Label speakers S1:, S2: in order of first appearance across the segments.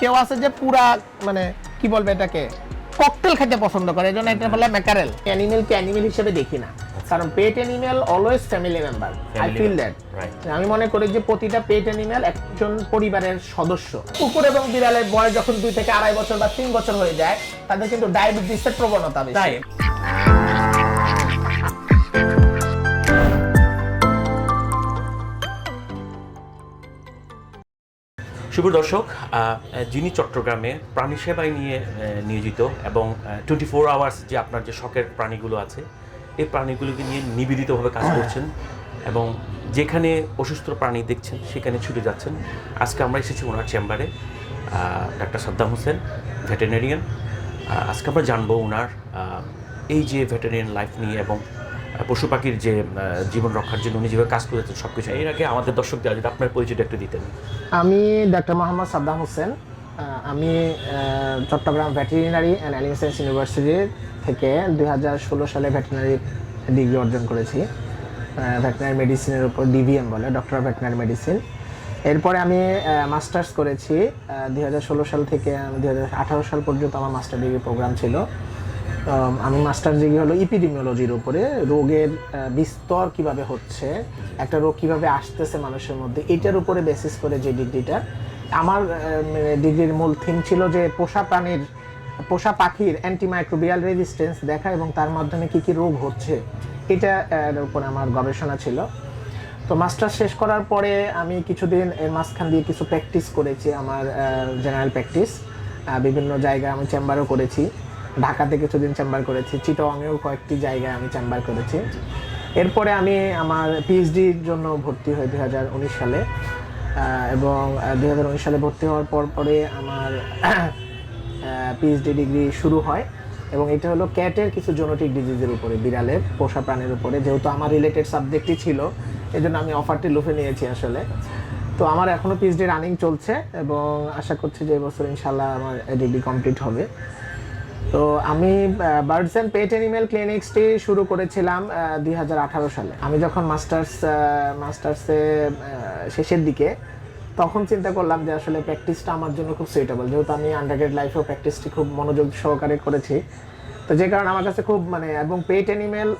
S1: কেউ আছে যে পুরা মানে কি বলবে এটাকে ককটেল খেতে পছন্দ করে এজন্য এটা বলে ম্যাকারেল অ্যানিমেলকে অ্যানিমেল হিসেবে দেখি না। কারণ pet animal always family member I feel that. আমি মনে করি যে প্রতিটা পেট অ্যানিমেল একজন পরিবারের সদস্য। কুকুর এবং বিড়ালের বয়স যখন দুই থেকে আড়াই বছর বা তিন বছর হয়ে যায় তাদের কিন্তু ডায়াবেটিসের প্রবণতা বেশি।
S2: শুভ দর্শক যিনি চট্টগ্রামে প্রাণী সেবায় নিয়ে নিয়োজিত এবং টোয়েন্টি ফোর আওয়ার্স যে আপনার যে শখের প্রাণীগুলো আছে, এই প্রাণীগুলোকে নিয়ে নিবেদিতভাবে কাজ করছেন এবং যেখানে অসুস্থ প্রাণী দেখছেন, সেখানে ছুটে যাচ্ছেন। আজকে আমরা এসেছি ওনার চেম্বারে ডাক্তার সাদ্দাম হোসেন ভেটেরিনারিয়ান আজকে আমরা জানব ওনার এই যে ভেটেরিয়ান লাইফ নিয়ে এবং পশু পাখির যে জীবন রক্ষার জন্য উনি যেভাবে কাজ করেছেন সব কিছু এর আগে আমাদের দর্শকদের যদি আপনার পরিচয়টা একটু দিতেন।
S1: আমি ডাক্তার মোহাম্মদ সাদ্দাম হোসেন। আমি Chattogram veterinary and animal science university থেকে দু হাজার ষোলো সালে ভেটেরিনারি ডিগ্রি অর্জন করেছি। ভেটেরিনারি মেডিসিনের উপর ডিভিএম বলে, ডক্টর ভেটেরিনারি মেডিসিন। এরপরে আমি মাস্টার্স করেছি। দু হাজার ষোলো সাল থেকে দু হাজার আঠারো সাল পর্যন্ত আমার মাস্টার ডিগ্রি প্রোগ্রাম ছিল। আমি মাস্টার ডিগ্রি হলো ইপিডেমিওলজির উপরে। রোগের বিস্তর কীভাবে হচ্ছে, একটা রোগ কীভাবে আসতেছে মানুষের মধ্যে, এটার উপরে বেসিস করে যে ডিগ্রিটা। আমার ডিগ্রির মূল থিম ছিল যে পোষা প্রাণীর, পোষা পাখির অ্যান্টিমাইক্রোবিয়াল রেজিস্ট্যান্স দেখা এবং তার মাধ্যমে কি কি রোগ হচ্ছে, এটা উপরে আমার গবেষণা ছিল। তো মাস্টার শেষ করার পরে আমি কিছুদিন এর মাঝখান দিয়ে কিছু প্র্যাকটিস করেছি, আমার জেনারেল প্র্যাকটিস বিভিন্ন জায়গায় আমি চেম্বারও করেছি। ঢাকাতে কিছুদিন চেম্বার করেছি চিটংয়েও কয়েকটি জায়গায় আমি চেম্বার করেছি। এরপরে আমি আমার পিএইচডির জন্য ভর্তি হই দু হাজার উনিশ সালে এবং দু হাজার উনিশ সালে ভর্তি হওয়ার পর পরে আমার পিএইচডি ডিগ্রি শুরু হয়, এবং এটা হলো ক্যাটের কিছু জেনেটিক ডিজিজের উপরে, বিড়ালের, পোষা প্রাণীর উপরে, যেহেতু আমার রিলেটেড সাবজেক্টই ছিল এই জন্য আমি অফারটি লুফে নিয়েছি আসলে। তো আমার এখনও পিএইচডি রানিং চলছে, এবং আশা করছি যে এবছর ইনশাল্লাহ আমার ডিগ্রি কমপ্লিট হবে। তো আমি বার্ডস অ্যান্ড পেট অ্যানিমেল ক্লিনিক্সটি শুরু করেছিলাম দুই হাজার আঠারো সালে। আমি যখন মাস্টার্স মাস্টার্সে শেষের দিকে, তখন চিন্তা করলাম যে আসলে প্র্যাকটিসটা আমার জন্য খুব সুইটেবল যেহেতু আমি আন্ডারগ্রেড লাইফেও প্র্যাকটিসটি খুব মনোযোগ সহকারে করেছি তো যে কারণে আমার কাছে খুব মানে এবং পেট অ্যানিমেল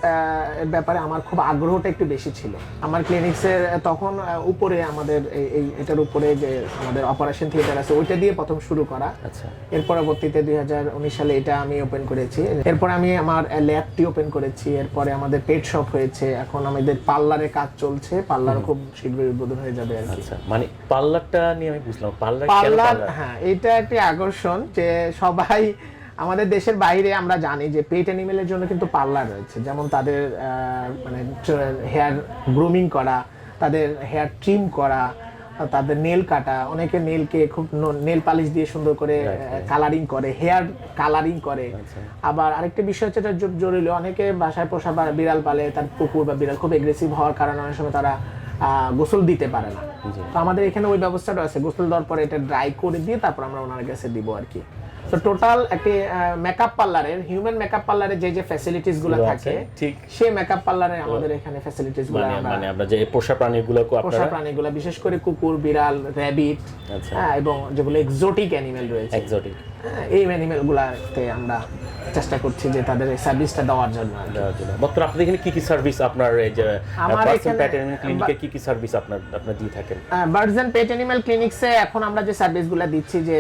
S1: ব্যাপারে আমার খুব আগ্রহটা একটু বেশি ছিল। আমার ক্লিনিক্সের তখন উপরে আমাদের এই- এটার উপরে যে আমাদের অপারেশন থিয়েটার আছে ওইটা দিয়ে প্রথম শুরু করা।
S2: আচ্ছা।
S1: এর পরবর্তীতে দুই সালে এটা আমি ওপেন করেছি। এরপরে আমি আমার ল্যাবটি ওপেন করেছি। এরপরে আমাদের পেট শপ হয়েছে। এখন আমাদের পার্লারে কাজ চলছে। পার্লার খুব শীঘ্রই উদ্বোধন হয়ে যাবে আর
S2: আচ্ছা মানে পার্লারটা নিয়ে আমি বুঝলাম। Parlour
S1: parlour? হ্যাঁ এটা একটি আকর্ষণ যে সবাই আমাদের দেশের বাইরে আমরা জানি যে পেট অ্যানিমেলের জন্য কিন্তু পার্লার রয়েছে। যেমন তাদের মানে হেয়ার গ্রুমিং করা তাদের হেয়ার ট্রিম করা তাদের নেল কাটা অনেকে নেলকে খুব নেল পালিশ দিয়ে সুন্দর করে. কালারিং করে হেয়ার কালারিং করে।
S2: আচ্ছা।
S1: আবার আরেকটা বিষয় হচ্ছে এটা জরুরি অনেকে বাসায় পোষা বা বিড়াল পালে তার কুকুর বা বিড়াল খুব এগ্রেসিভ হওয়ার কারণে অনেক সময় তারা আহ, গোসল দিতে পারে না। তো আমাদের এখানে ওই ব্যবস্থাটা আছে। গোসল দেওয়ার পরে এটা ড্রাই করে দিয়ে তারপর আমরা ওনার কাছে দিব আর কি। তো টোটাল একটি মেকআপ পার্লারের হিউম্যান মেকআপ পার্লারে যে যে
S2: ফ্যাসিলিটিসগুলো
S1: থাকে
S2: ঠিক।
S1: সেই মেকআপ পার্লারে আমাদের এখানে ফ্যাসিলিটিসগুলো
S2: মানে
S1: আমরা
S2: মানে যে পোষা প্রাণীগুলোকে
S1: পোষা
S2: আপনারা
S1: প্রাণীগুলো বিশেষ করে কুকুর বিড়াল র্যাবিট
S2: আচ্ছা।
S1: এবং যেগুলো এক্সোটিক অ্যানিমেল রয়েছে।
S2: এক্সোটিক
S1: হ্যাঁ, এই অ্যানিমেল গুলাতে আমরা চেষ্টা করছি যে তাদের এই সার্ভিসটা দেওয়ার জন্য।
S2: বর্তমানে আপনাদের এখানে কি কি সার্ভিস আপনার এই যে
S1: এখানে-
S2: প্যাটার্ন ক্লিনিকে কি কি সার্ভিস আপনার আপনার দিয়ে থাকেন?
S1: বার্ডস অ্যান্ড পেট অ্যানিমেল ক্লিনিক্সে এখন আমরা যে সার্ভিসগুলো দিচ্ছি যে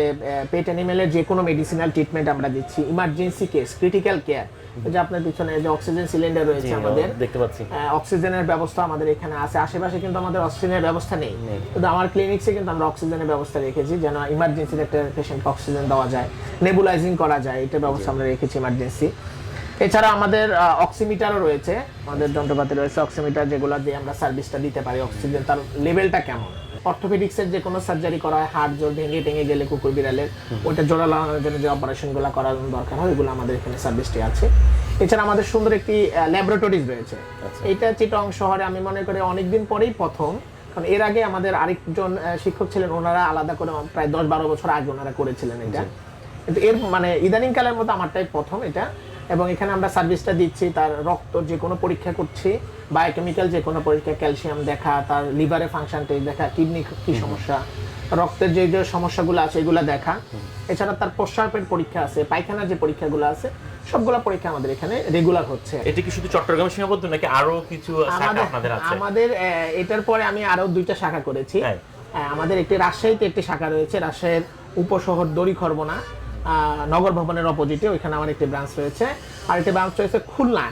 S1: পেট অ্যানিমেলের যে কোনো মেডিসিনাল ট্রিটমেন্ট আমরা দিচ্ছি। ইমার্জেন্সি কেস ক্রিটিক্যাল কেয়ার যে আপনার পিছনে যে অক্সিজেন সিলিন্ডার রয়েছে আমাদের
S2: দেখতে পাচ্ছি।
S1: অক্সিজেনের ব্যবস্থা আমাদের এখানে আছে। আশেপাশে কিন্তু আমাদের অক্সিজেনের ব্যবস্থা নেই। কিন্তু আমার ক্লিনিক্সে কিন্তু আমরা অক্সিজেনের ব্যবস্থা রেখেছি যেন ইমার্জেন্সিতে একটা পেশেন্টকে অক্সিজেন দেওয়া যায়। নেবুলাইজিং করা যায় এটা ব্যবস্থা আমরা রেখেছি ইমার্জেন্সি এছাড়া আমাদের অক্সিমিটারও রয়েছে। আমাদের যন্ত্রপাতি রয়েছে অক্সিমিটার যেগুলো দিয়ে আমরা সার্ভিসটা দিতে পারি অক্সিজেন তার লেভেলটা কেমন? অর্থোপেডিক্সের যে কোনো সার্জারি করা হয় হাড় জোর ভেঙে টেঙে গেলে কুকুর বিড়ালের ওটা জোড়া লাগানোর জন্য যে অপারেশনগুলো করার দরকার হয় ওগুলো আমাদের এখানে সার্ভিসটি আছে। এছাড়া আমাদের সুন্দর একটি ল্যাবরেটরিজ রয়েছে।
S2: আচ্ছা।
S1: এটা চিটং শহরে আমি মনে করি অনেকদিন পরেই প্রথম কারণ এর আগে আমাদের আরেকজন শিক্ষক ছিলেন ওনারা আলাদা করে প্রায় দশ বারো বছর আগে ওনারা করেছিলেন এটা। কিন্তু এর মানে ইদানিং কালের মতো আমারটাই প্রথম এটা। এবং এখানে আমরা সার্ভিসটা দিচ্ছি তার রক্ত যে কোনো পরীক্ষা করছি বায়োকেমিক্যাল যে কোনো পরীক্ষা ক্যালসিয়াম দেখা তার লিভারে ফাংশন টেস্ট দেখা কিডনি কি সমস্যা রক্তের যে যে সমস্যাগুলো আছে এগুলো দেখা। এছাড়া তার প্রস্রাবের পরীক্ষা আছে পায়খানার যে পরীক্ষাগুলো আছে সবগুলা পরীক্ষা আমাদের এখানে রেগুলার হচ্ছে।
S2: এটা কি শুধু চট্টগ্রামে সীমাবদ্ধ নাকি আরও কিছু শাখা আপনাদের আছে?
S1: আমাদের এটার পরে আমি আরও দুইটা শাখা করেছি। হ্যাঁ, আমাদের একটি রাজশাহীতে একটি শাখা রয়েছে রাজশাহীর উপশহর দড়িখরবনা নগর ভবনের অপোজিটে ওইখানে আমার একটি ব্রাঞ্চ রয়েছে। আর একটি ব্রাঞ্চ রয়েছে খুলনা।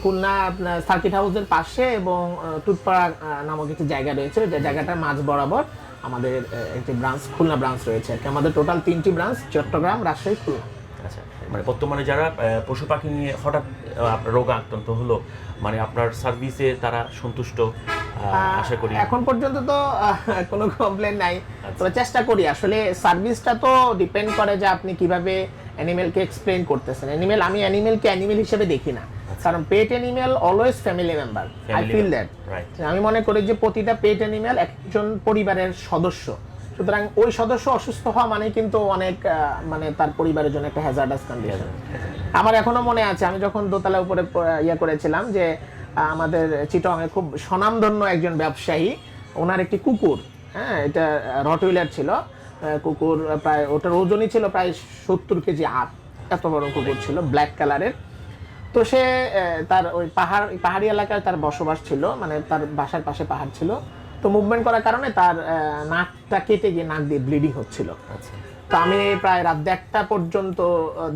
S1: খুলনা আপনার সার্কিট হাউসের পাশে এবং টুটপাড়া নামক একটি জায়গা রয়েছে। যে জায়গাটার মাঝ বরাবর আমাদের একটি ব্রাঞ্চ খুলনা ব্রাঞ্চ রয়েছে। আর কি। আমাদের টোটাল তিনটি ব্রাঞ্চ চট্টগ্রাম রাজশাহী খুলনা।
S2: আচ্ছা মানে বর্তমানে যারা পশু পাখি নিয়ে হঠাৎ রোগ আক্রান্ত হলো মানে আপনার সার্ভিসে তারা সন্তুষ্ট? আশা করি।
S1: এখন পর্যন্ত তো কোনো কমপ্লেন নাই।
S2: আচ্ছা।
S1: তবে চেষ্টা করি আসলে সার্ভিসটা তো ডিপেন্ড করে যে আপনি কীভাবে অ্যানিমেলকে এক্সপ্লেন করতেছেন। অ্যানিমেল আমি অ্যানিমেলকে অ্যানিমেল হিসেবে দেখি না। কারণ pet animal always family member I
S2: আচ্ছা।
S1: ফিল দ্যাট আমি মনে করি যে প্রতিটা পেট অ্যানিমেল একজন পরিবারের সদস্য। সুতরাং ওই সদস্য অসুস্থ হওয়া মানে কিন্তু অনেক মানে তার পরিবারের জন্য একটা হ্যাজার্ডাস কন্ডিশন আমার এখনও মনে আছে আমি যখন দোতলা উপরে ইয়ে করেছিলাম যে আমাদের চিটংয়ে খুব স্বনামধন্য একজন ব্যবসায়ী। ওনার একটি কুকুর হ্যাঁ এটা রটউইলার ছিল। কুকুর প্রায় ওটার ওজনই ছিল প্রায় সত্তর কেজি আট এত বড় কুকুর ছিল ব্ল্যাক কালারের তো সে তার ওই পাহাড় পাহাড়ি এলাকায় তার বসবাস ছিল মানে তার বাসার পাশে পাহাড় ছিল। তো মুভমেন্ট করার কারণে তার নাকটা কেটে গিয়ে নাক দিয়ে ব্লিডিং হচ্ছিল।
S2: আচ্ছা।
S1: তো আমি প্রায় রাত দেড়টা পর্যন্ত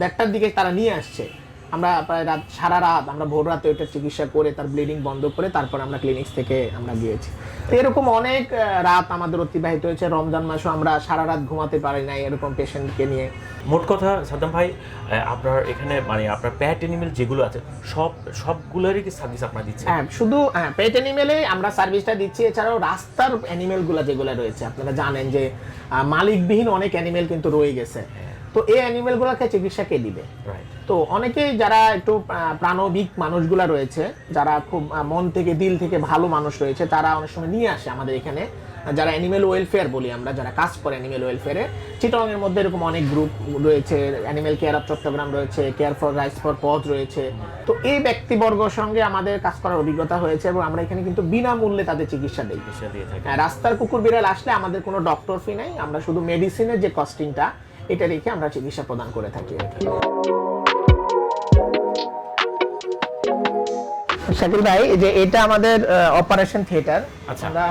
S1: দেড়টার দিকে তারা নিয়ে আসছে। আমরা প্রায় রাত সারা রাত আমরা ভোর রাতে ওইটা চিকিৎসা করে তার ব্লিডিং বন্ধ করে তারপর আমরা ক্লিনিক্স থেকে আমরা গিয়েছি। তো এরকম অনেক রাত আমাদের অতিবাহিত হয়েছে। রমজান মাসও আমরা সারা রাত ঘুমাতে পারি নাই এরকম পেশেন্টকে নিয়ে।
S2: মোট কথা সাদ্দাম ভাই আপনার এখানে মানে আপনার প্যাট অ্যানিমেল যেগুলো আছে সব সবগুলোরই কি সার্ভিস আপনারা দিচ্ছেন?
S1: হ্যাঁ শুধু হ্যাঁ প্যাট অ্যানিমেলে আমরা সার্ভিসটা দিচ্ছি। এছাড়াও রাস্তার অ্যানিমেলগুলো যেগুলো রয়েছে আপনারা জানেন যে মালিকবিহীন অনেক অ্যানিমেল কিন্তু রয়ে গেছে। তো এই অ্যানিমেলগুলোকে চিকিৎসা কে দিবে? তো অনেকেই যারা একটু প্রাণবিক মানুষগুলা রয়েছে যারা খুব মন থেকে দিল থেকে ভালো মানুষ রয়েছে তারা অনেক সময় নিয়ে আসে আমাদের এখানে। যারা অ্যানিমেল ওয়েলফেয়ার বলি আমরা যারা কাজ করে অ্যানিমেল ওয়েলফেয়ারে চিটং এর মধ্যে এরকম অনেক গ্রুপ রয়েছে অ্যানিমেল কেয়ার অফ চট্টগ্রাম রয়েছে কেয়ার ফর রাইস ফর পথ রয়েছে। তো এই ব্যক্তিবর্গর সঙ্গে আমাদের কাজ করার অভিজ্ঞতা হয়েছে এবং আমরা এখানে কিন্তু বিনামূল্যে তাদের চিকিৎসা দিই। হ্যাঁ, রাস্তার কুকুর বিড়াল আসলে আমাদের কোনো ডক্টর ফি নাই আমরা শুধু মেডিসিনের যে কস্টিংটা এটা রেখে আমরা চিকিৎসা প্রদান করে থাকি শাকিল ভাই যে এটা আমাদের অপারেশন থিয়েটার
S2: আচ্ছা।
S1: আমরা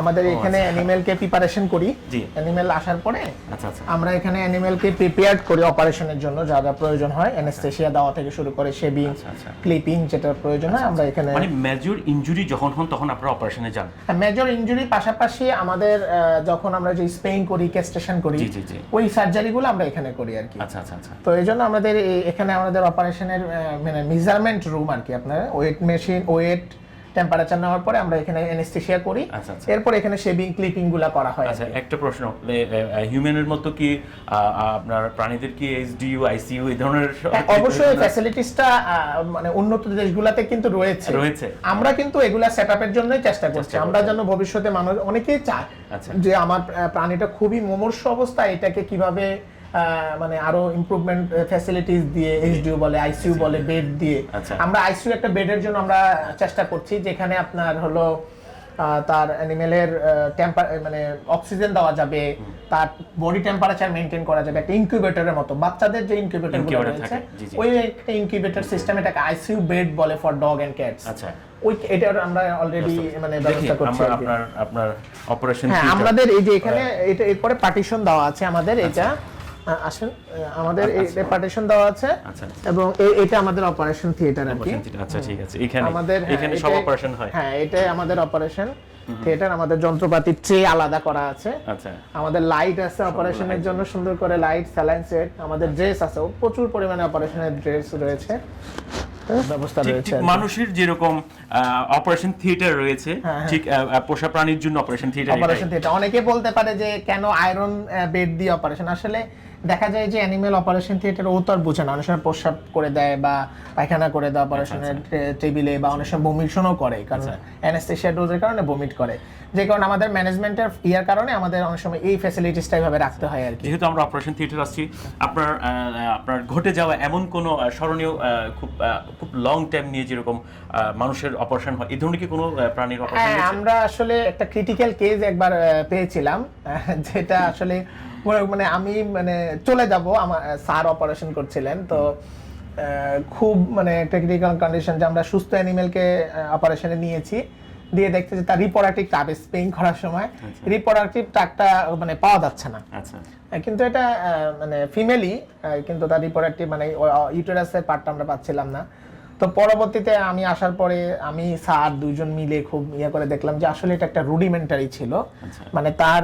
S1: আমাদের এখানে অ্যানিমেলকে প্রিপারেশন করি।
S2: জি।
S1: অ্যানিমেল আসার পরে
S2: আচ্ছা আচ্ছা।
S1: আমরা এখানে অ্যানিমেলকে প্রিপেয়ার করি অপারেশনের জন্য যা যা প্রয়োজন হয়। অ্যানেস্থেসিয়া দেওয়া থেকে শুরু করে শেভিং
S2: আচ্ছা, আচ্ছা।
S1: ক্লিপিং যেটা প্রয়োজন হয় আমরা এখানে
S2: মানে মেজর ইনজুরি যখন হন তখন আপনারা অপারেশনে যান।
S1: মেজর ইনজুরির পাশাপাশি আমাদের যখন আমরা যে স্পেইন করি কেস্টেশন করি। ওই সার্জারিগুলো আমরা এখানে করি আর কি।
S2: আচ্ছা আচ্ছা আচ্ছা।
S1: তো এই জন্য আমাদের এখানে আমাদের অপারেশনের মানে মেজারমেন্ট রুম আর কি আপনার ওয়েট মেশিন ওয়েট টেম্পারেচার নেওয়ার পরে আমরা এখানে অ্যানেস্থেসিয়া করি
S2: আচ্ছা, আচ্ছা।
S1: এরপর এখানে শেভিং ক্লিপিংগুলা করা হয়
S2: আচ্ছা একটা প্রশ্ন হিউম্যানের মতো কি আপনার প্রাণীদের কি এইচডিইউ আইসিইউ এই ধরনের
S1: হ্যাঁ, অবশ্যই ফ্যাসিলিটিসটা মানে উন্নত দেশগুলোতে কিন্তু রয়েছে
S2: রয়েছে।
S1: আমরা কিন্তু এগুলা সেট আপের জন্যই চেষ্টা করছি আমরা। যেন ভবিষ্যতে মানুষ অনেকেই চায়
S2: আচ্ছা।
S1: যে আমার প্রাণীটা খুবই মুমূর্ষ অবস্থা এটাকে কীভাবে মানে আরও ইমপ্রুভমেন্ট ফ্যাসিলিটিস দিয়ে এইচডিইউ বলে আইসিইউ বলে বেড দিয়ে।
S2: আচ্ছা।
S1: আমরা আইসিইউ একটা বেডের জন্য আমরা চেষ্টা করছি যেখানে আপনার হলো তার অ্যানিমেলের টেম্পার মানে অক্সিজেন দেওয়া যাবে তার বডি টেম্পারেচার মেনটেন করা যাবে একটা ইনকিউবেটরের মতো। বাচ্চাদের যে ইনকিউবেটর রয়েছে। ওই একটা ইনকিউবেটর সিস্টেম এটাকে আইসিইউ বেড বলে ফর ডগ এন্ড ক্যাটস
S2: আচ্ছা।
S1: ওই এটার আমরা অলরেডি মানে ব্যবস্থা করছি
S2: আমরা আপনার আপনার অপারেশন
S1: হ্যাঁ আমাদের এই যে এখানে এটা এরপরে পার্টিশন দেওয়া আছে আমাদের এটা আহ, আসেন আমাদের এই পার্টিশন দেওয়া আছে
S2: আচ্ছা।
S1: এবং এটা আমাদের অপারেশন থিয়েটার আর কি।
S2: আচ্ছা ঠিক আছে। এখানে
S1: আমাদের হ্যাঁ,
S2: এখানে সব অপারেশন হয়।
S1: হ্যাঁ এটাই আমাদের অপারেশন থিয়েটার আমাদের যন্ত্রপাতির চেয়ে আলাদা করা আছে।
S2: আচ্ছা।
S1: আমাদের লাইট আছে অপারেশনের জন্য সুন্দর করে লাইট স্যালাইন সেট আমাদের ড্রেস আছে প্রচুর পরিমাণে অপারেশনের ড্রেস রয়েছে। হ্যাঁ, ব্যবস্থা রয়েছে।
S2: মানুষের যেরকম অপারেশন থিয়েটার রয়েছে
S1: হ্যাঁ।
S2: ঠিক পোষা প্রাণীর জন্য অপারেশন থিয়েটার
S1: অপারেশন থিয়েটার অনেকে বলতে পারে যে কেন আয়রন বেড দিয়ে অপারেশন আসলে দেখা যায় যে অ্যানিমেল অপারেশন থিয়েটার ও তো আর বোঝে না। অনেক সময় প্রস্রাব করে দেয় বা পায়খানা করে দেয় অপারেশনের টেবিলে বা অনেক সময় বমিশনও করে কারণ অ্যানেস্থেশিয়া ডোজের কারণে বমিট করে। যে কারণে আমাদের ম্যানেজমেন্টের ইয়ার কারণে আমাদের অনেক সময় এই ফ্যাসিলিটিসটা এইভাবে রাখতে হয় আর কি।
S2: যেহেতু আমরা অপারেশন থিয়েটার আসছি আপনার আপনার ঘটে যাওয়া এমন কোনো স্মরণীয় খুব খুব লং টাইম নিয়ে যেরকম মানুষের অপারেশন হয় এই ধরনের কি কোনো প্রাণীর অপারেশন
S1: হ্যাঁ আমরা আসলে একটা ক্রিটিক্যাল কেস একবার পেয়েছিলাম যেটা আসলে মানে আমি মানে চলে যাব আমার স্যার অপারেশন করছিলেন তো খুব মানে একটা ক্রিটিক্যাল কন্ডিশন যে আমরা সুস্থ অ্যানিমেলকে অপারেশনে নিয়েছি। দিয়ে দেখতে যে তার রিপ্রোডাক্টিভ টাপ স্পেইং করার সময় রিপ্রোডাক্টিভ টাকটা মানে পাওয়া যাচ্ছে না।
S2: আচ্ছা।
S1: কিন্তু এটা মানে ফিমেলই কিন্তু তার রিপ্রোডাক্টিভ মানে ইউটেরাসের পার্টটা আমরা পাচ্ছিলাম না। তো পরবর্তীতে আমি আসার পরে আমি স্যার দুইজন মিলে খুব ইয়ে করে দেখলাম যে আসলে এটা একটা রুডিমেন্টারি ছিল। মানে তার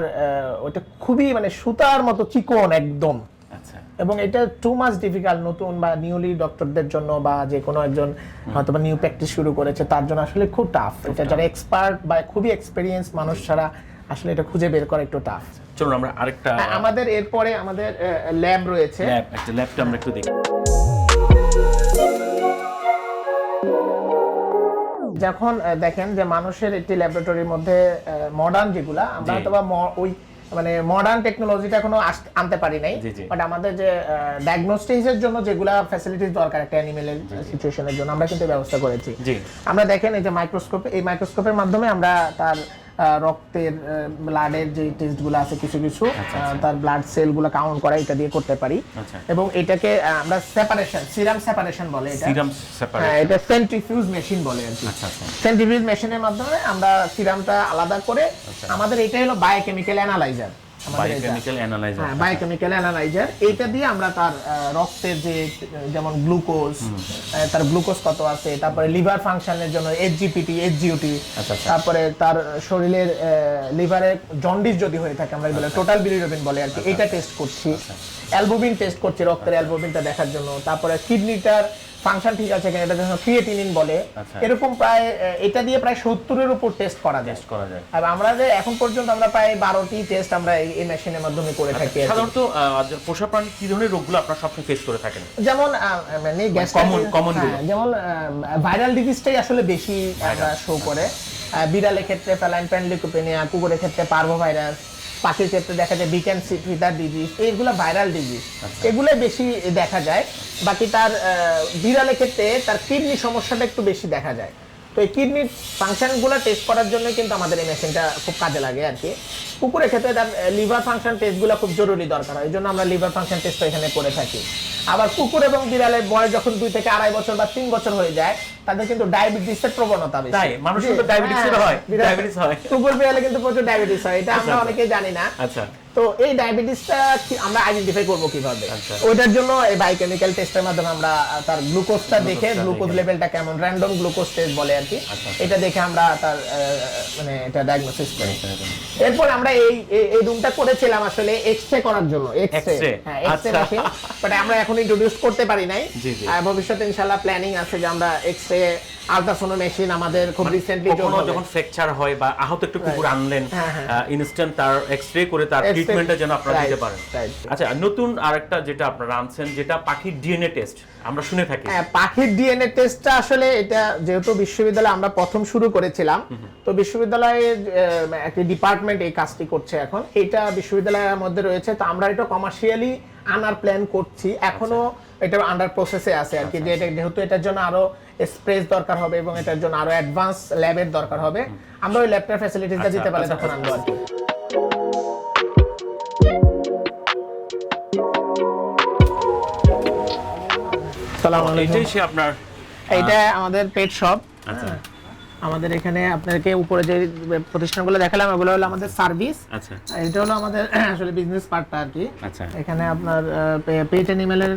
S1: ওটা খুবই মানে সুতার মতো চিকন একদম।
S2: আচ্ছা।
S1: এবং এটা টু মাস ডিফিকাল্ট নতুন বা নিউলি ডক্টরদের জন্য বা যে কোনো একজন হয়তো বা নিউ প্র্যাকটিস শুরু করেছে তার জন্য আসলে খুব টাফ এটা যারা এক্সপার্ট বা খুবই এক্সপিরিয়েন্স মানুষ ছাড়া আসলে এটা খুঁজে বের করা একটু টাফ
S2: চলুন আমরা আরেকটা
S1: আমাদের এরপরে আমাদের ল্যাব রয়েছে।
S2: ল্যাব একটা ল্যাবটা আমরা একটু দেখি।
S1: যখন দেখেন যে মানুষের একটি ল্যাবরেটরির মধ্যে মডার্ন যেগুলা আমরা হয়তো বা ওই মানে মডার্ন টেকনোলজিটা এখনও আনতে পারি নাই। বাট আমাদের যে ডায়াগনোস্টিক্সের জন্য যেগুলা ফ্যাসিলিটিস দরকার একটা অ্যানিমেলের সিচুয়েশনের জন্য আমরা কিন্তু ব্যবস্থা করেছি। আমরা দেখেন এই যে মাইক্রোস্কোপ এই মাইক্রোস্কোপের মাধ্যমে আমরা তার রক্তের ব্লাডের যে টেস্টগুলো আছে কিছু কিছু তার ব্লাড সেলগুলো কাউন্ট করা এটা দিয়ে করতে পারি।
S2: আচ্ছা।
S1: এবং এটাকে আমরা সেপারেশন সিরাম সেপারেশন বলে এটা।
S2: সিরাম সেপারেশন
S1: হ্যাঁ এটা সেন্ট্রিফিউজ মেশিন বলে আর কি।
S2: আচ্ছা আচ্ছা।
S1: সেন্ট্রিফিউজ মেশিনের মাধ্যমে আমরা সিরামটা আলাদা করে আমাদের এটা হলো বায়োকেমিক্যাল অ্যানালাইজার
S2: বায়োকেমিক্যাল অ্যানালাইজার
S1: হ্যাঁ বায়োকেমিক্যাল অ্যানালাইজার এইটা দিয়ে আমরা তার রক্তের যে যেমন গ্লুকোজ তার গ্লুকোজ কত আছে তারপরে লিভার ফাংশনের জন্য এইচজিপিটি এইচজিওটি
S2: আচ্ছা, আচ্ছা।
S1: তারপরে তার শরীরের লিভারে জন্ডিস যদি হয়ে থাকে আমরা বলে টোটাল বিলিরুবিন বলে আর কি। এটা টেস্ট করছি। অ্যালবুমিন টেস্ট করছি রক্তের অ্যালবুমিনটা দেখার জন্য। তারপরে কিডনিটার ফাংশন ঠিক আছে কিনা এটা জন্য ক্রিয়েটিনিন বলে
S2: আচ্ছা।
S1: এরকম প্রায় এটা দিয়ে প্রায় সত্তরের উপর টেস্ট করা যায়
S2: করা যায়
S1: আর আমরা যে এখন পর্যন্ত আমরা প্রায় বারোটি টেস্ট আমরা এই- মেশিনের মাধ্যমে করে থাকি কি।
S2: সাধারণত পোষা প্রাণী কি ধরনের রোগগুলো আপনারা সবসময় ফেস করে থাকেন
S1: যেমন মানে গ্যাস
S2: common গুলো।
S1: যেমন ভাইরাল ডিজিজটাই আসলে বেশি আমরা শো করে বিড়ালের ক্ষেত্রে ফ্যালাইন প্যানলিকোপেনিয়া কুকুরের ক্ষেত্রে পার্ভো ভাইরাস পাখির ক্ষেত্রে দেখা যায় বিকেন ফিদার ডিজিজ এইগুলো ভাইরাল ডিজিজ
S2: আচ্ছা।
S1: এগুলো বেশি দেখা যায়। বাকি তার বিড়ালের ক্ষেত্রে তার কিডনি সমস্যাটা একটু বেশি দেখা যায়। তো এই কিডনির ফাংশনগুলো টেস্ট করার জন্য কিন্তু আমাদের এই মেশিনটা খুব কাজে লাগে আর কি। কুকুরের ক্ষেত্রে তার লিভার ফাংশন টেস্টগুলো খুব জরুরি দরকার হয়। এই জন্য আমরা লিভার ফাংশন টেস্ট এখানে করে থাকি। আবার কুকুর এবং বিড়ালের বয়স যখন দুই থেকে আড়াই বছর বা তিন বছর হয়ে যায় তাদের কিন্তু ডায়াবেটিসের প্রবণতা বেশি
S2: তাই? মানুষের তো
S1: জি,
S2: diabetes
S1: হ্যাঁ,
S2: হয়,
S1: বিড়াল-
S2: diabetes হয়।
S1: কুকুর বিড়ালে কিন্তু প্রচুর ডায়াবেটিস হয় এটা আমরা
S2: আচ্ছা।
S1: অনেকেই জানি না
S2: আচ্ছা
S1: তো এই ডায়াবেটিসটা আমরা আইডেন্টিফাই করব কীভাবে
S2: আচ্ছা।
S1: ওইটার জন্য এই বায়োকেমিক্যাল টেস্টের মাধ্যমে আমরা তার গ্লুকোজটা দেখে গ্লুকোজ লেভেলটা কেমন র্যান্ডম গ্লুকোজ টেস্ট বলে আর কি
S2: আচ্ছা, আচ্ছা।
S1: এটা দেখে আমরা তার মানে এটা ডায়াগনোসিস করি এরপর আমরা এই এই- রুমটা করেছিলাম আসলে এক্সরে করার জন্য এক্সরে হ্যাঁ এক্সরে
S2: আচ্ছা।
S1: মেশিন বাট আমরা এখন ইন্ট্রোডিউস করতে পারি নাই ভবিষ্যতে ইনশাআল্লাহ প্ল্যানিং আছে যে আমরা এক্সরে আলট্রাসোনো মেশিন আমাদের খুব রিসেন্টলি
S2: মানে যখন ফ্র্যাকচার হয় বা আহত একটু কুকুর আনলেন
S1: হ্যাঁ, হ্যাঁ।
S2: ইনস্ট্যান্ট তার এক্সরে করে তার ট্রিটমেন্টটা যেন আপনারা দিতে পারেন। আচ্ছা নতুন আরেকটা যেটা আপনারা আনছেন যেটা পাখির ডিএনএ টেস্ট আমরা শুনে থাকি।
S1: হ্যাঁ পাখির ডিএনএ টেস্টটা আসলে এটা যেহেতু বিশ্ববিদ্যালয়ে আমরা প্রথম শুরু করেছিলাম তো বিশ্ববিদ্যালয়ের আহ, একটি ডিপার্টমেন্ট এই কাজটি করছে এখন। এটা বিশ্ববিদ্যালয়ের মধ্যে রয়েছে তো আমরা এটা কমার্শিয়ালি আনার প্ল্যান করছি। এখনও এটা আন্ডার প্রসেসে আছে আর কি যে এটা যেহেতু এটার জন্য আরও স্পেস দরকার হবে এবং এটার জন্য আরও অ্যাডভান্স ল্যাবের দরকার হবে আমরা ওই ল্যাবটার ফ্যাসিলিটিসটা
S2: আচ্ছা,
S1: দিতে পারলে
S2: আচ্ছা,
S1: তখন আনব আর কি সালাম
S2: এটাই সে আপনার
S1: এইটা আমাদের পেট শপ
S2: আচ্ছা
S1: আমাদের এখানে আপনাদেরকে উপরে যে প্রতিষ্ঠানগুলো দেখালাম ওগুলো হলো আমাদের সার্ভিস
S2: আচ্ছা।
S1: এটা হলো আমাদের আসলে বিজনেস পার্টটা আর কি।
S2: আচ্ছা।
S1: এখানে আপনার পেট অ্যানিমেলের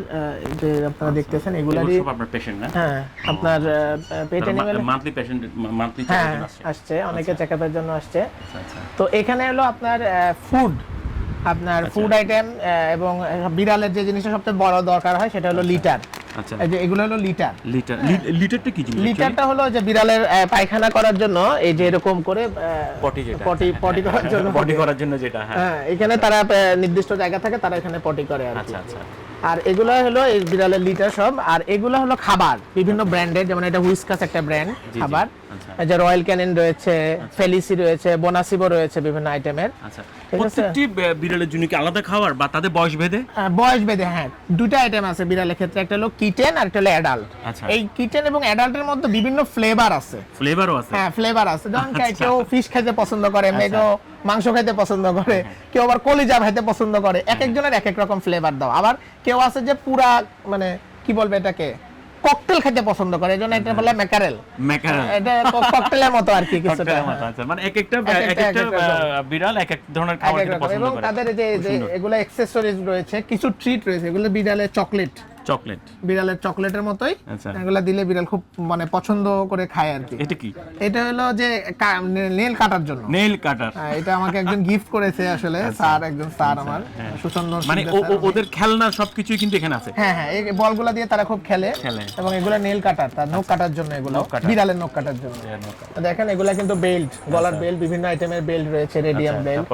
S1: যে আপনারা দেখতেছেন এগুলারই
S2: এগুলো সব আপনার পেশেন্ট না?
S1: হ্যাঁ আপনার pet animal
S2: monthly patient monthly আসছে?
S1: অনেকে চেকআপের জন্য আসছে।
S2: আচ্ছা আচ্ছা।
S1: তো এখানে হলো আপনার ফুড আপনার ফুড আইটেম এবং বিড়ালের যে জিনিসটা সবচেয়ে বড় দরকার হয় সেটা হলো লিটার
S2: আচ্ছা।
S1: এই যে এগুলো হলো লিটার।
S2: লিটার। লিটারটা কি জিনিস
S1: লিটারটা হলো যে বিড়ালের পায়খানা করার জন্য এই যে এরকম করে
S2: পটি যেটা।
S1: পটি পটি করার জন্য।
S2: পটি করার জন্য যেটা হ্যাঁ।
S1: হ্যাঁ এখানে তারা নির্দিষ্ট জায়গা থাকে তারা এখানে পটি করে আর
S2: আচ্ছা আচ্ছা।
S1: আর এগুলো হলো এই বিড়ালের লিটার সব। আর এগুলো হলো খাবার। বিভিন্ন ব্র্যান্ডের যেমন এটা হুইস্কাস একটা ব্র্যান্ড খাবার। এই যে রয়্যাল ক্যানিন রয়েছে ফেলিসি রয়েছে বোনাসিবো রয়েছে বিভিন্ন আইটেমের।
S2: আচ্ছা। প্রত্যেকটি বিড়ালের জন্য কি আলাদা খাবার বা তাদের বয়স ভেদে?
S1: বয়স বেঁধে হ্যাঁ। দুটো আইটেম আছে বিড়ালের ক্ষেত্রে একটা হলো কিটেন আর একটা হলো অ্যাডাল্ট
S2: আচ্ছা।
S1: এই কিটেন এবং অ্যাডাল্টের মধ্যে বিভিন্ন ফ্লেভার আছে।
S2: ফ্লেভারও আছে?
S1: হ্যাঁ ফ্লেভার আছে। যেমন
S2: আচ্ছা।
S1: কেউ ফিশ খেতে পছন্দ করে
S2: আচ্ছা।
S1: মেঘও মাংস খেতে পছন্দ করে কেউ আবার কলিজা খাইতে পছন্দ করে। এক একজনের এক এক রকম ফ্লেভার দাও। আবার কেউ আছে যে পুরা মানে কি বলবে এটাকে? ককটেল খেতে পছন্দ করে এজন্য জন্য এটা বলে ম্যাকারেল
S2: ম্যাকারেল
S1: এটা ককটেলের মতো আর কি কিছুটা।
S2: ককটেলের মতো আচ্ছা। মানে এক একটা
S1: এক
S2: এক
S1: একটা-
S2: বিড়াল এক এক ধরনের খাবার খেতে পছন্দ করে।
S1: এবং তাদের এই যে এগুলা এগুলো অ্যাক্সেসরিজ রয়েছে কিছু ট্রিট রয়েছে। এগুলো বিড়ালের চকলেট
S2: চকলেট?
S1: বিড়ালের চকলেটের মতোই।
S2: আচ্ছা।
S1: এগুলো দিলে বিড়াল খুব মানে পছন্দ করে খায় আর কি।
S2: এটা কি?
S1: এটা হলো যে নেল কাটার জন্য।
S2: Nail cutter.
S1: হ্যাঁ, এটা আমাকে একজন গিফট করেছে আসলে স্যার একজন স্যার আমার সুচন্দন
S2: মানে ওদের খেলনা সবকিছুই কিন্তু এখানে আছে।
S1: হ্যাঁ হ্যাঁ এই বলগুলা দিয়ে তারা খুব খেলে। এবং এগুলো নেল কাটার তার নখ কাটার জন্য এগুলো। বিড়ালের নখ কাটার জন্য। দেখেন এগুলা কিন্তু বেল্ট গলার বেল্ট বিভিন্ন আইটেমের বেল্ট রয়েছে রেডিয়াম
S2: আচ্ছা,
S1: বেল্ট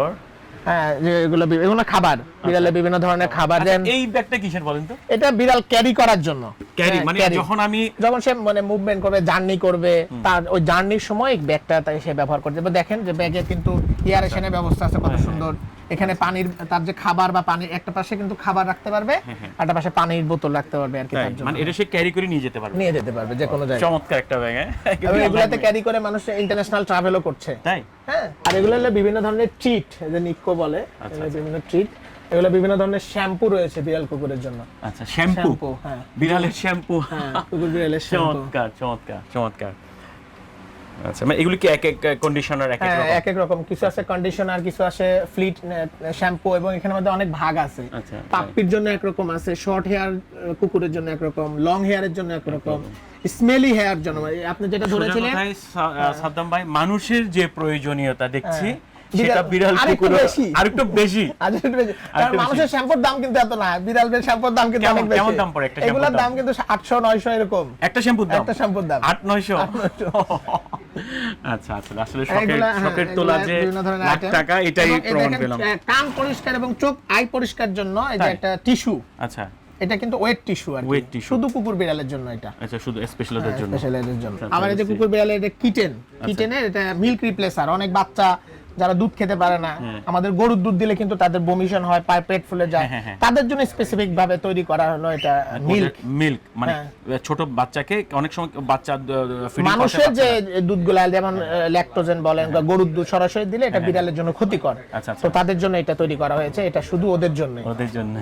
S1: হ্যাঁ এগুলো এগুলো খাবার। বিড়ালের বিভিন্ন ধরনের খাবার দেন
S2: এই ব্যাগটা কিসের বলেন তো?
S1: এটা বিড়াল ক্যারি করার জন্য।
S2: ক্যারি
S1: হ্যাঁ,
S2: মানে যখন আমি
S1: যখন সে মানে মুভমেন্ট করবে জার্নি করবে তার ওই জার্নির সময় ব্যাগটা তাই সে ব্যবহার করছে। দেখেন যে ব্যাগে কিন্তু এয়ারেশনের ব্যবস্থা আছে
S2: হ্যাঁ,
S1: কত সুন্দর। এখানে পানির তার যে খাবার বা পানির একটা পাশে কিন্তু খাবার রাখতে পারবে একটা পাশে পানির বোতল রাখতে পারবে আর কি
S2: হ্যাঁ,
S1: তার জন্য।
S2: মানে এটা সে ক্যারি করে নিয়ে যেতে পারবে।
S1: নিয়ে যেতে পারবে যে কোনো জায়গায়।
S2: চমৎকার একটা ব্যাগ
S1: এবং এগুলাতে ক্যারি করে মানুষ ইন্টারন্যাশনাল ট্রাভেলও করছে।
S2: তাই?
S1: হ্যাঁ আর এগুলো হলো বিভিন্ন ধরনের ট্রিট যে নিক্কো বলে
S2: আচ্ছা,
S1: এগুলো বিভিন্ন ট্রিট এগুলো বিভিন্ন ধরনের শ্যাম্পু রয়েছে বিড়াল কুকুরের জন্য।
S2: আচ্ছা শ্যাম্পু?
S1: শ্যাম্পু হ্যাঁ।
S2: বিড়ালের শ্যাম্পু।
S1: হ্যাঁ কুকুর বিড়ালের শ্যাম্পু।
S2: চমৎকার চমৎকার চমৎকার। আচ্ছা মানে এগুলো কি এক এক কন্ডিশনার এক এক
S1: হ্যাঁ
S2: রকম?
S1: এক এক রকম। কিছু আছে কন্ডিশনার কিছু আছে ফ্লিট শ্যাম্পু এবং এখানের মধ্যে অনেক ভাগ আছে।
S2: আচ্ছা,
S1: পাপ্পির জন্য একরকম আছে শর্ট হেয়ার কুকুরের জন্য একরকম লং হেয়ারের জন্য একরকম স্মেলি হেয়ার জন্য। আপনি যেটা ধরেছিলেন
S2: সা- সাদ্দাম ভাই মানুষের যে প্রয়োজনীয়তা দেখছি
S1: হ্যাঁ।
S2: সেটা
S1: বিড়াল- আরেকটু
S2: কুকুরের
S1: বেশি। কারণ মানুষের শ্যাম্পুর দাম কিন্তু এত না। বিড়ালের শ্যাম্পুর দাম কিন্তু অনেক বেশি।
S2: কেমন দাম পড়ে একটা শ্যাম্পুর
S1: এগুলোর
S2: দাম?
S1: কিন্তু আটশো নয়শো এরকম।
S2: একটা শ্যাম্পুর দাম?
S1: একটা শ্যাম্পুর দাম।
S2: আট নয়শো।
S1: আট, নয়শো।
S2: আচ্ছা আচ্ছা আসলে শখের
S1: হ্যাঁ,
S2: শখের তোলা যে লাখ টাকা এটাই প্রমাণ পেলাম।
S1: কান পরিষ্কার এবং চোখ আই পরিষ্কার জন্য এই যে একটা টিস্যু।
S2: আচ্ছা।
S1: এটা কিন্তু ওয়েট টিস্যু আর
S2: ওয়েট টিস্যু
S1: শুধু কুকুর বিড়ালের জন্য এটা।
S2: আচ্ছা শুধু স্পেশালদের জন্য।
S1: স্পেশালদের জন্য। আমার এই যে কুকুর বিড়ালের এটা কিটেন কিটেনের এটা মিল্ক রিপ্লেসার অনেক বাচ্চা যারা দুধ খেতে পারে না আমাদের গরুর দুধ দিলে কিন্তু তাদের বমিশন হয় পায়ে পেট ফুলে যায়।
S2: হ্যাঁ, হ্যাঁ,
S1: তাদের জন্য স্পেসিফিক ভাবে তৈরি করা হলো এটা মিল্ক
S2: মিল্ক মানে
S1: হ্যাঁ।
S2: ছোট বাচ্চাকে অনেক সময় বাচ্চা
S1: মানুষের যে দুধগুলা যেমন ল্যাকটোজেন বলেন বা গরুর দুধ সরাসরি দিলে এটা বিড়ালের জন্য ক্ষতিকর।
S2: হ্যাঁ, আচ্ছা, আচ্ছা।
S1: তো তাদের জন্য এটা তৈরি করা হয়েছে এটা শুধু ওদের জন্য।
S2: ওদের জন্য।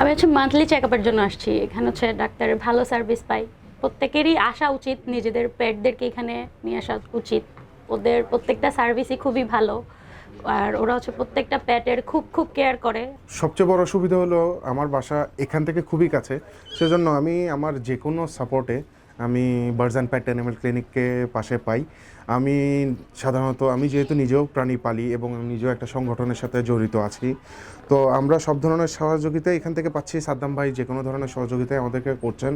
S3: আমি হচ্ছে মান্থলি চেক আপের জন্য আসছি। এখানে হচ্ছে ডাক্তারের ভালো সার্ভিস পাই। প্রত্যেকেরই আসা উচিত নিজেদের পেটদেরকে এখানে নিয়ে আসা উচিত। ওদের প্রত্যেকটা সার্ভিসই খুবই ভালো। আর ওরা হচ্ছে প্রত্যেকটা প্যাটের খুব খুব কেয়ার করে।
S4: সবচেয়ে বড় সুবিধা হলো আমার বাসা এখান থেকে খুবই কাছে। সেজন্য আমি আমার যে কোনো সাপোর্টে আমি বার্জান প্যাট অ্যানিমেল ক্লিনিককে পাশে পাই। আমি সাধারণত, আমি যেহেতু নিজেও প্রাণী পালি এবং আমি নিজেও একটা সংগঠনের সাথে জড়িত আছি তো আমরা সব ধরনের সহযোগিতা এখান থেকে পাচ্ছি। সাদ্দাম ভাই যে কোনো ধরনের সহযোগিতায় আমাদেরকে করছেন।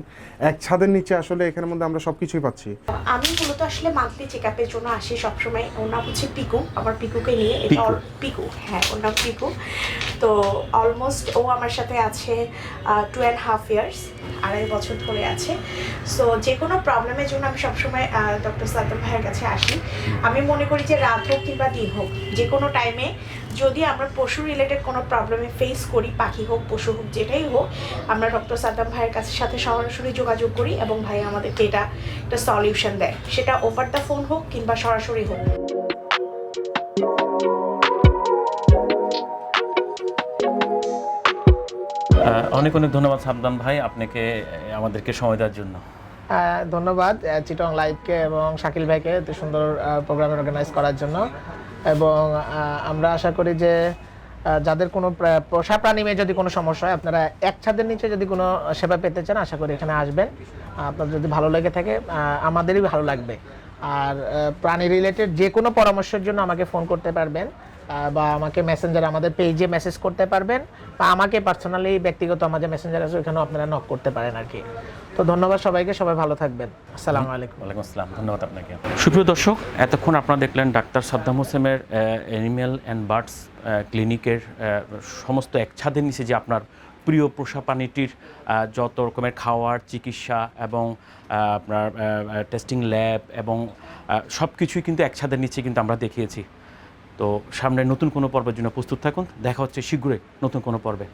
S4: এক ছাদের নিচে আসলে এখানের মধ্যে আমরা সব কিছুই পাচ্ছি।
S5: আমি মূলত আসলে মান্থলি চেক আপের জন্য আসি সবসময়। ওর নাম হচ্ছে পিকু। আমার পিকুকে নিয়ে এটা all- পিকু হ্যাঁ ওর নাম পিকু। তো অলমোস্ট ও আমার সাথে আছে টু অ্যান্ড হাফ ইয়ার্স আড়াই বছর ধরে আছে। সো যে কোনো প্রবলেমের জন্য আমি সবসময় ডক্টর সাদ্দাম ভাইয়ের কাছে আসি। আমি মনে করি যে রাত হোক কিংবা দিন হোক যে কোনো টাইমে যদি আমরা পশু রিলেটেড কোনো প্রবলেমে ফেস করি পাখি হোক পশু হোক যেটাই হোক আমরা ডক্টর সাদ্দাম ভাইয়ের কাছে সাথে সরাসরি যোগাযোগ করি এবং ভাই আমাদেরকে এটা একটা সলিউশন দেয়। সেটা ওভার দ্য ফোন হোক কিংবা সরাসরি হোক।
S2: আহ, অনেক অনেক ধন্যবাদ সাবধান ভাই আপনাকে আমাদেরকে সময় দেওয়ার জন্য।
S1: আহ, ধন্যবাদ চিটং লাইভকে এবং শাকিল ভাইকে এত সুন্দর প্রোগ্রাম অর্গানাইজ করার জন্য। এবং আমরা আশা করি যে যাদের কোনো পোষা প্রাণী মেয়ে যদি কোনো সমস্যা হয়, আপনারা এক ছাদের নিচে যদি কোনো সেবা পেতে চান, আশা করি এখানে আসবেন। আপনার যদি ভালো লেগে থাকে আমাদেরই ভালো লাগবে। আর প্রাণী রিলেটেড যে কোনো পরামর্শের জন্য আমাকে ফোন করতে পারবেন। বা আমাকে মেসেঞ্জার আমাদের পেজে মেসেজ করতে পারবেন বা আমাকে পার্সোনালি ব্যক্তিগত আমাদের মেসেঞ্জার আছে ওইখানেও আপনারা নক করতে পারেন আর কি। তো ধন্যবাদ সবাইকে সবাই ভালো থাকবেন। আসসালামু আলাইকুম।
S2: ওয়ালাইকুম আসসালাম ধন্যবাদ আপনাকে। সুপ্রিয় দর্শক এতক্ষণ আপনারা দেখলেন ডাক্তার সাদ্দাম হোসেনের অ্যানিম্যাল অ্যান্ড বার্ডস ক্লিনিকের সমস্ত এক ছাদের নিচে যে আপনার প্রিয় পোষা প্রাণীটির যত রকমের খাওয়ার চিকিৎসা এবং আপনার টেস্টিং ল্যাব এবং সব কিছুই কিন্তু এক ছাদের নিচে কিন্তু আমরা দেখিয়েছি। তো সামনে নতুন কোনো পর্বের জন্য প্রস্তুত থাকুন। দেখা হচ্ছে শীঘ্রই নতুন কোনো পর্বে।